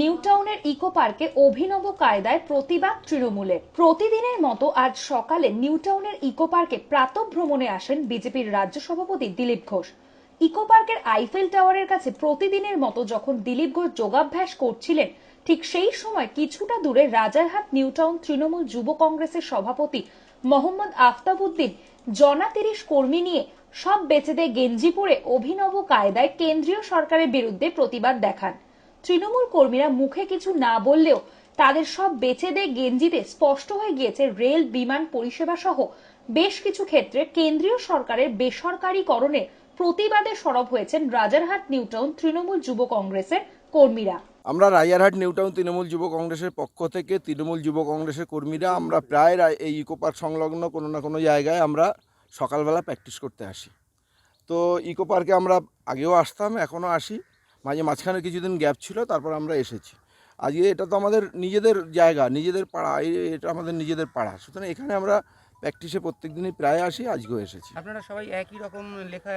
New টাউনের eco পার্কে অভিনব কায়দায় প্রতিবাদ তৃণমূলের প্রতিদিনের মতো আজ সকালে নিউটাউনের ইকো পার্কে প্রাতঃ ভ্রমণে আসেন বিজেপির রাজ্য সভাপতি দিলীপ ঘোষ। ইকো পার্কের আইফেল টাওয়ারের কাছে প্রতিদিনের মতো যখন দিলীপ ঘোষ যোগাভ্যাস করছিলেন, ঠিক সেই সময় কিছুটা দূরে রাজারহাট নিউটাউন তৃণমূল যুব কংগ্রেসের সভাপতি মোহাম্মদ আফতাবউদ্দিন জনা তিরিশ কর্মী নিয়ে সব বেচে দিয়ে গেঞ্জি পরে অভিনব কায়দায় কেন্দ্রীয় সরকারের বিরুদ্ধে প্রতিবাদ দেখান। তৃণমূল কর্মীরা মুখে কিছু না বললেও তাদের সব বেচে দিয়ে গেঞ্জিতে। স্পষ্ট হয়ে গিয়েছে, রেল, বিমান পরিষেবা সহ বেশ কিছু ক্ষেত্রে কেন্দ্রীয় সরকারের বেসরকারীকরণের প্রতিবাদে সরব হয়েছেন রাজারহাট নিউটাউন তৃণমূল যুব কংগ্রেসের কর্মীরা। আমরা রাজারহাট নিউটাউন তৃণমূল যুব কংগ্রেসের পক্ষ থেকে তৃণমূল যুব কংগ্রেসের কর্মীরা আমরা প্রায় এই ইকো পার্ক সংলগ্ন কোনো না কোনো জায়গায় আমরা সকালবেলা প্র্যাকটিস করতে আসি। তো ইকো পার্কে আমরা আগেও আসতাম, এখনও আসি। মাঝে মাঝখানে কিছুদিন গ্যাপ ছিল তারপর আমরা এসেছি। আজকে এটা তো আমাদের নিজেদের জায়গা নিজেদের পাড়া এটা আমাদের নিজেদের পাড়া। সুতরাং এখানে আমরা প্র্যাকটিসে প্রত্যেক দিনই প্রায় আসি আজকেও এসেছি। আপনারা সবাই একই রকম লেখা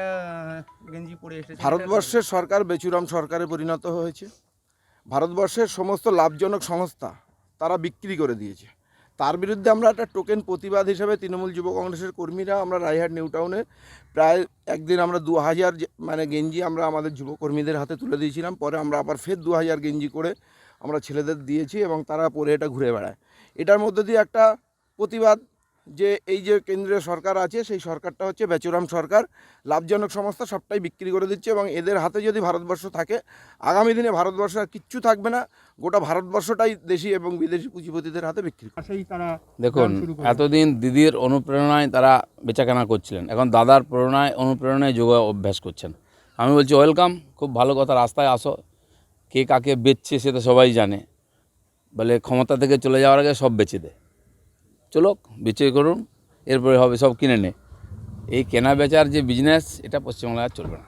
গেঞ্জি পরে এসেছেন? ভারতবর্ষের সরকার বেচুরাম সরকারে পরিণত হয়েছে। ভারতবর্ষের সমস্ত লাভজনক সংস্থা তারা বিক্রি করে দিয়েছে। তার বিরুদ্ধে আমরা একটা টোকেন প্রতিবাদ হিসেবে তৃণমূল যুব কংগ্রেসের কর্মীরা আমরা রায়হাট নিউ টাউনে প্রায় একদিন আমরা দু হাজার মানে গেঞ্জি আমরা আমাদের যুবকর্মীদের হাতে তুলে দিয়েছিলাম, পরে আমরা আবার ফের দু হাজার গেঞ্জি করে আমরা ছেলেদের দিয়েছি এবং তারা পরে এটা ঘুরে বেড়ায়। এটার মধ্যে দিয়ে একটা প্রতিবাদ যে এই যে কেন্দ্রীয় সরকার আছে সেই সরকারটা হচ্ছে বেচুরাম সরকার। লাভজনক সংস্থা সবটাই বিক্রি করে দিচ্ছে এবং এদের হাতে যদি ভারতবর্ষ থাকে আগামী দিনে ভারতবর্ষ আর কিচ্ছু থাকবে না। গোটা ভারতবর্ষটাই দেশি এবং বিদেশি পুঁজিপতিদের হাতে বিক্রি তারা দেখুন এতদিন দিদির অনুপ্রেরণায় তারা বেচাকেনা করছিলেন। এখন দাদার প্রেরণায় অনুপ্রেরণায় যোগ অভ্যাস করছেন। আমি বলছি ওয়েলকাম খুব ভালো কথা রাস্তায় আসো। কে কাকে বেচছে সে তো সবাই জানে। বলে ক্ষমতা থেকে চলে যাওয়ার আগে সব বেচে দে। চলো বেচে করুন, এরপরে হবে সব কিনে নে। এই কেনা বেচার যে বিজনেস এটা পশ্চিমবাংলায় চলবে না।